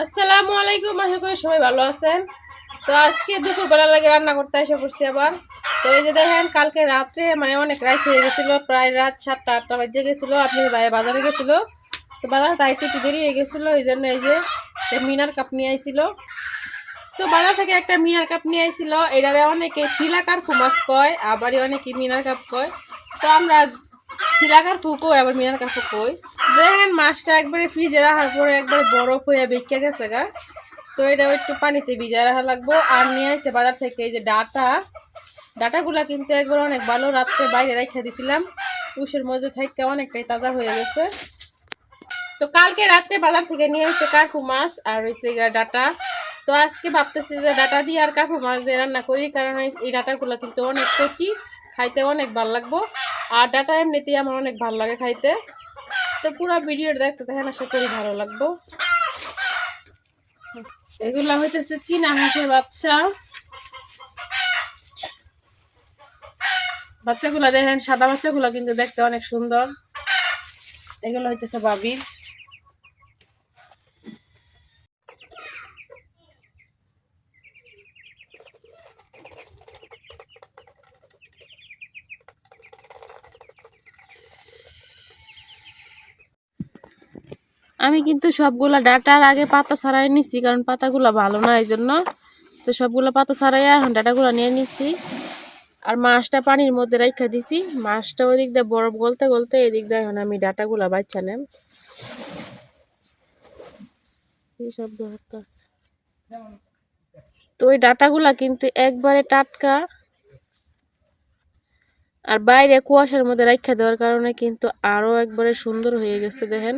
আসসালামু আলাইকুম, আশা করি সবাই ভালো আছেন। তো আজকে দুপুর দুপুরবেলা লাগে রান্না করতে এসে পড়ছি আবার। তো এই যে দেখেন, কালকে রাত্রে মানে অনেক রাত হয়ে গেছিল, প্রায় রাত সাতটা, আটটা বাজে গেছিল, আপনি বাজারে গেছিল? তো বাজারে তাই একটু দেরি হয়ে গেছিল, এই জন্য এই যে মিনার কাপ নিয়ে আইছিল। তো বাজার থেকে একটা মিনার কাপ নিয়ে আইছিল, এটারে অনেকে শিলাকার ফুমাস কয়, আবারই অনেকে মিনার কাপ কয়। তো আমরা শিলাকার ফুকো, আবার মিনার কাপ কই। দেখেন মাছটা একবারে ফ্রিজে রাখার পরে একবারে বরফ হয়ে বেঁকে গেছে গা। তো এটা একটু পানিতে ভিজায় রাখা লাগবো। আর নিয়ে আসছে বাজার থেকে এই যে ডাটা, ডাটাগুলা কিন্তু একবার অনেক ভালো রাত্রে বাইরে রেখে দিছিলাম। উষের মধ্যে থেকে অনেকটাই তাজা হয়ে গেছে। তো কালকে রাত্রে বাজার থেকে নিয়ে এসেছে কার্পু মাছ আর হয়েছে ডাটা। তো আজকে ভাবতেছি যে ডাটা দিয়ে আর কার্পু মাছ দিয়ে রান্না করি, কারণ এই ডাটাগুলো কিন্তু অনেক কচি, খাইতে অনেক ভালো লাগবো। আর ডাটা এমনিতেই আমার অনেক ভালো লাগে খাইতে। তো পুরো ভিডিওটা দেখতে দেখেন, আশা করি ভালো লাগবো। এগুলা হইতেছে চীনা হাঁসের বাচ্চা। বাচ্চাগুলা দেখেন, সাদা বাচ্চাগুলো কিন্তু দেখতে অনেক সুন্দর। এগুলো হইতেছে বাবির। আমি কিন্তু সবগুলা ডাটার আগে পাতা ছাড়াই নিছি, কারণ পাতাগুলা ভালো না এই জন্য তো সবগুলো পাতা ছাড়াই এখন ডাটাগুলো নিয়ে নিছি। আর মাছটা পানির মধ্যে রেখে দিছি। মাছটা ওই দিক দিয়ে বরফ গলতে গলতে এদিক দিয়ে এখন আমি ডাটাগুলা বাচ্চা নেম। তো ওই ডাটাগুলা কিন্তু একবারে টাটকা। আর বাইরে কুয়াশার মধ্যে রাখা দেওয়ার কারণে কিন্তু আরও একবারে সুন্দর হয়ে গেছে, দেখেন।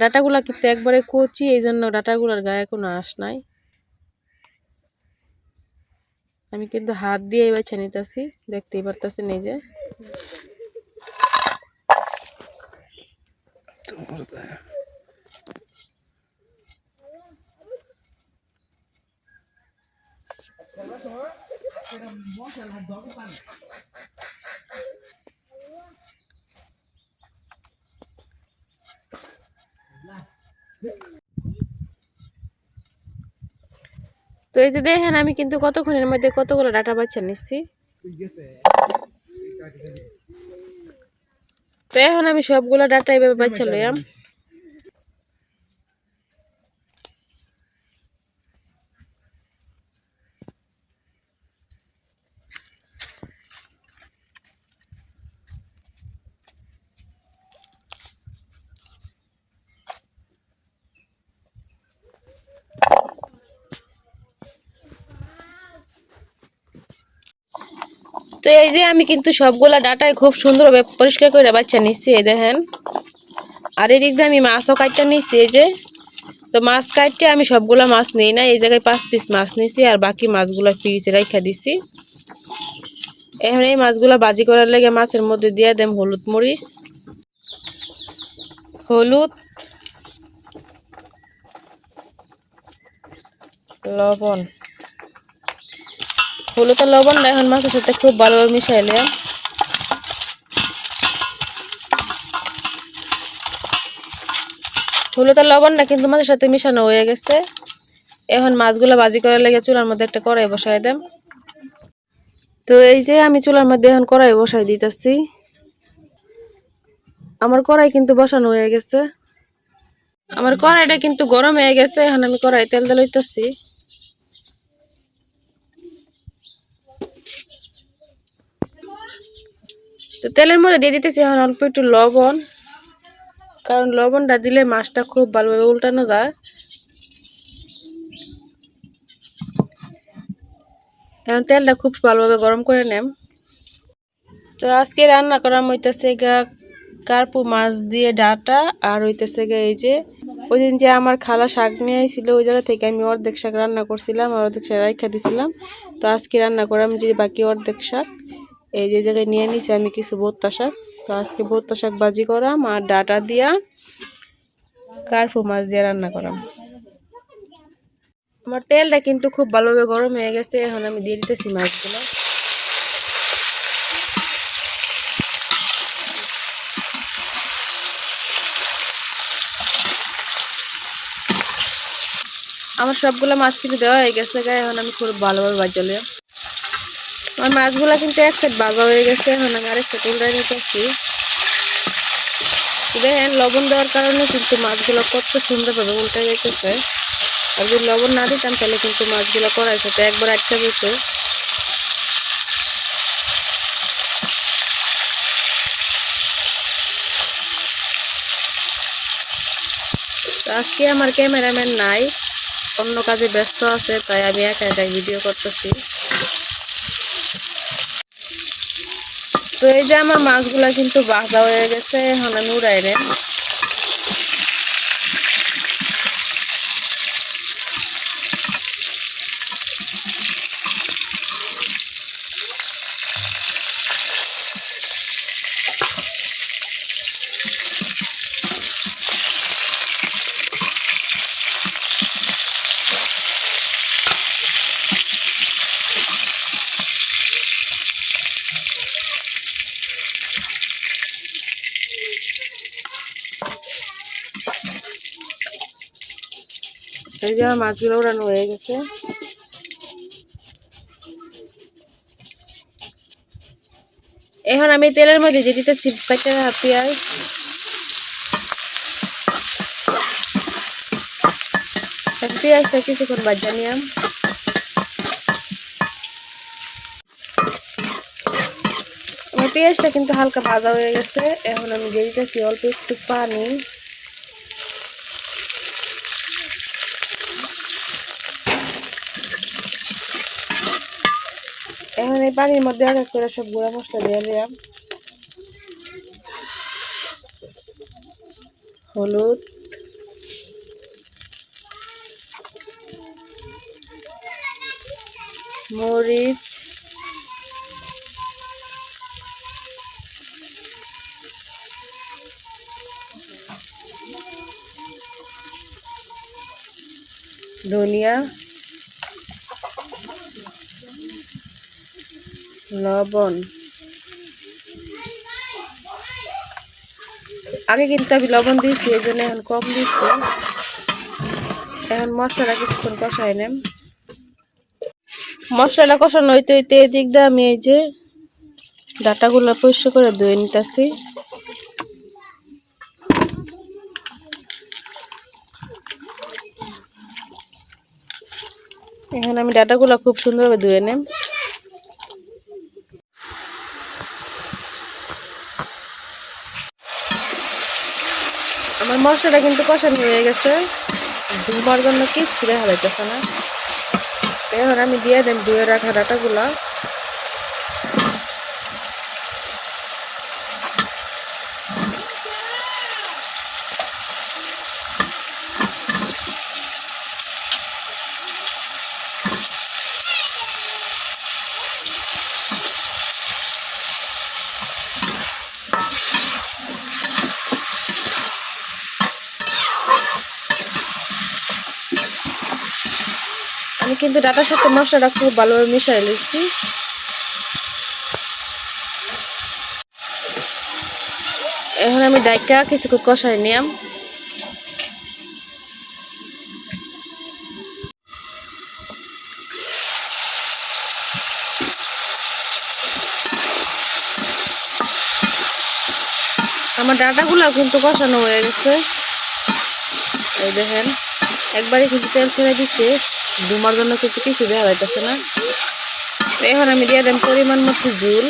ডাটাগুলা কিন্তু একবারে কচি এই জন্য ডাটাগুলার গায়ে কোনো আঁশ নাই। আমি কিন্তু হাত দিয়ে বেছে নিতেছি, দেখতেই পারতেছি নিজে তো এই যে দেখেন, আমি কিন্তু কতক্ষণের মধ্যে কতগুলো ডাটা বাচ্চা নিচ্ছি? তো এখন আমি সবগুলো ডাটা এইভাবে বাচ্চা লইয়াম। তো এই যে আমি কিন্তু সবগুলা ডাটায় খুব সুন্দরভাবে পরিষ্কার করে বাচ্চা নিচ্ছি এই দেখেন। আর এদিক দিয়ে আমি মাছও কাটটা নিচ্ছি এই যে। তো মাছ কাটতে আমি সবগুলা মাছ নিই না, এই জায়গায় পাঁচ পিস মাছ নিছি আর বাকি মাছগুলো ফ্রিজে রেখে দিছি। এখন এই মাছগুলো বাজি করার লেগে মাছের মধ্যে দিয়ে দেম হলুদ মরিচ। হলুদ, লবণ। হলুদ আর লবণ না, এখন মাছের সাথে খুব ভালোভাবে মিশাই মিশাইলে হলুদ আর লবণটা কিন্তু মাছের সাথে মিশানো হয়ে গেছে। এখন মাছগুলো ভাজি করার লেগে চুলার মধ্যে একটা কড়াই বসাই দেম তো এই যে আমি চুলার মধ্যে এখন কড়াই বসাই দিতেছি। আমার কড়াই কিন্তু বসানো হয়ে গেছে। আমার কড়াইটা কিন্তু গরম হয়ে গেছে, এখন আমি কড়াই তেল দিয়ে তো তেলের মধ্যে দিয়ে দিতেছি এখন অল্প একটু লবণ, কারণ লবণটা দিলে মাছটা খুব ভালোভাবে উল্টানো যায়। এখন তেলটা খুব ভালোভাবে গরম করে নেম। তো আজকে রান্না করা হইতেছে গা কার্পু মাছ দিয়ে ডাটা, আর হইতেছে গা এই যে, ওই দিন যে আমার খালা শাক নিয়ে আইছিল, ওই জায়গা থেকে আমি অর্ধেক শাক রান্না করছিলাম আর অর্ধেক শাক রাখা দিছিলাম। তো আজকে রান্না করাম যে বাকি অর্ধেক শাক। এই যে জায়গায় নিয়ে নিছি আমি কিছু ভর্তা শাক তো আজকে ভর্তা শাক বাজি করাম আর ডাটা দিয়া কার্পু মাছ দিয়ে রান্না করাম। আমার তেলটা কিন্তু খুব ভালোভাবে গরম হয়ে গেছে, এখন আমি দিয়ে দিতেছি মাছগুলো। আমার সবগুলো মাছ কিন্তু দেওয়া হয়ে গেছে এখন আমি খুব ভালোভাবে বাজলে। আমার মাছগুলো কিন্তু এক সাইড বাজা হয়ে গেছে, এখন আমি আরেক সাইড উল্টাই নিতেছি। দেখেন, লবণ দেওয়ার কারণে কিন্তু মাছগুলো কত সুন্দরভাবে উল্টে যেতেছে আর যদি লবণ না দিতাম, তাহলে কিন্তু মাছগুলো করার সাথে একবার আটকে যেত। আজকে আমার ক্যামেরাম্যান নাই, অন্য কাজে ব্যস্ত আছে, তাই আমি একা একাই ভিডিও করতেছি। তো এই যে আমার মাছগুলা কিন্তু বাঁধা হয়ে গেছে এখন আমি উড়াই নেন এই যে মাছগুলো উড়ানো হয়ে গেছে। এখন আমি তেলের মধ্যে যে দিতেছি কাঁচা পেঁয়াজ। পেঁয়াজটা কিছুক্ষণ বাজা নিলাম। আমার পেঁয়াজটা কিন্তু হালকা ভাজা হয়ে গেছে। এখন আমি দিয়ে দিতেছি অল্প একটু পানি। এখন এই পানির মধ্যে এক এক করে সব গুঁড়া মশলা দিয়ে দিলাম। হলুদ। মরিচ। ধনিয়া। লবণ। আগে কিন্তু আমি লবণ দিয়েছি, এই জন্য এখন কম দিচ্ছি। এখন মশলাটা কিছুক্ষণ কষাই নেম। মশলাটা কষানো হইতে হইতে এদিক দিয়ে আমি এই যে ডাটাগুলো পরিষ্কার করে ধুয়ে নিতেছি। এখন আমি ডাটাগুলো খুব সুন্দরভাবে ধুয়ে নেম। মশলাটা কিন্তু কষানো হয়ে গেছে। ধুমার জন্য কিচ্ছু দেখা যাইতেছে না। এখন আমি দিয়ে দেন ধুয়ে রাখা ডাটাগুলা। আমি কিন্তু ডাটার সাথে মশলাটা খুব ভালোভাবে মিশাই নিচ্ছি। এখন আমি ডাইকা কিছুক্ষণ কষাই নিয়াম আমার ডাটাগুলো কিন্তু কষানো হয়ে গেছে। এই দেখেন, একবারে কিন্তু তেল ছেড়ে দিচ্ছে। ডুমার জন্য কিছু কিছু দেওয়া যাইতেছে না। এখন আমি দিয়ে দেন পরিমাণ মতো জুল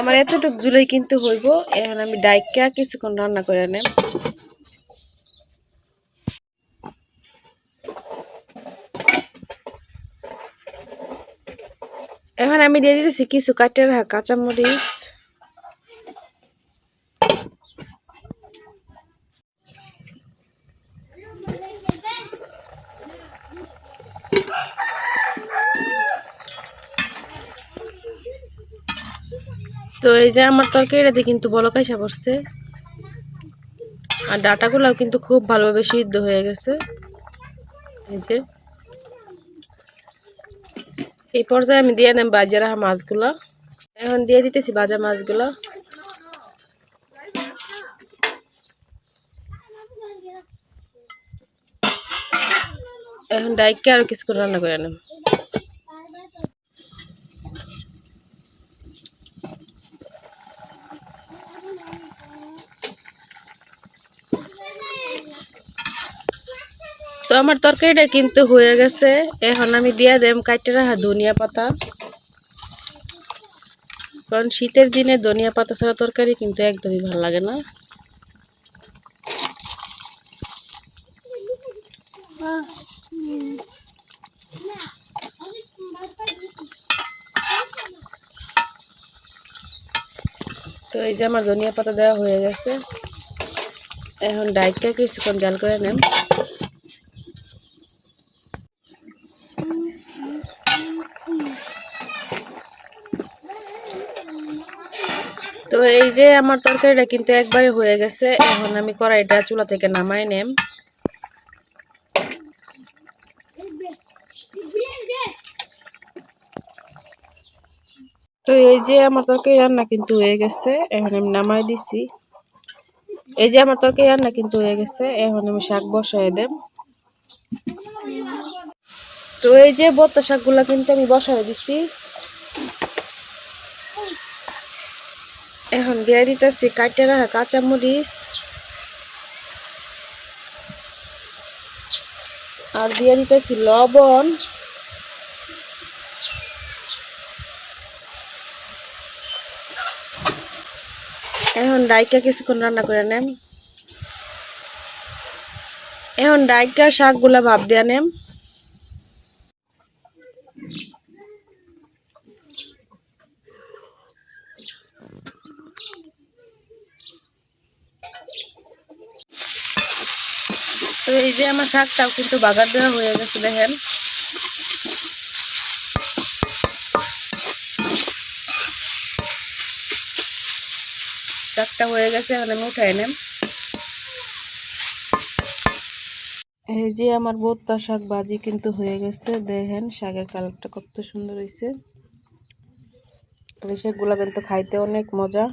আমার এতটুক জুলাই কিন্তু হইব। এখন আমি ডাইকা কিছুক্ষণ রান্না করে নেব এখন আমি দিয়ে দিতেছি কিছু কাটে রাখা কাঁচামরিচ তো এই যে আমার তরকারিটাতে কিন্তু বড় কাইসা পড়ছে। আর ডাটাগুলাও কিন্তু খুব ভালোভাবে সিদ্ধ হয়ে গেছে। এই যে। এই পর্যায়ে আমি দিয়ে নেব বাজে রাখা মাছগুলো। এখন দিয়ে দিতেছি ভাজা মাছগুলো। এখন ডাইককে আরও কিছু করে রান্না করে নেব। তো আমার তরকারিটা কিন্তু হয়ে গেছে। এখন আমি দিয়ে দেম কাইটে রাখা ধনিয়া পাতা। কারণ শীতের দিনে ধনিয়া পাতা ছাড়া তরকারি কিন্তু একদমই ভালো লাগে না। তো এই যে আমার ধনিয়া পাতা দেওয়া হয়ে গেছে। এখন ডাইটটা কিছুক্ষণ জাল করে নেন তো এই যে আমার তরকারিটা কিন্তু একবারে হয়ে গেছে, এখন আমি কড়াইটা চুলা থেকে নামাই নেম। তো এই যে আমার তরকারি রান্না কিন্তু হয়ে গেছে, এখন আমি নামাই দিছি। এই যে আমার তরকারি রান্না কিন্তু হয়ে গেছে, এখন আমি শাক বসাই দেব তো এই যে বত্তা শাকগুলা কিন্তু আমি বসাই দিছি। এখন দিয়ে দিতেছি, কাটে রাখা কাঁচামরিচ। আর দিয়ে দিতেছি লবণ। এখন ডাইকা কিছুক্ষণ রান্না করে নেন এখন ডাইকা শাকগুলা ভাব দিয়ে নেম। এই যে আমার শাকটাও কিন্তু বাগার দেওয়া হয়ে গেছে, দেখেন। শাকটা হয়ে গেছে, এখন আমি উঠাই নেম। এই যে আমার বোত্তা শাক বাজি কিন্তু হয়ে গেছে, দেখেন শাকের কালারটা কত সুন্দর হয়েছে এই কিন্তু খাইতে অনেক মজা।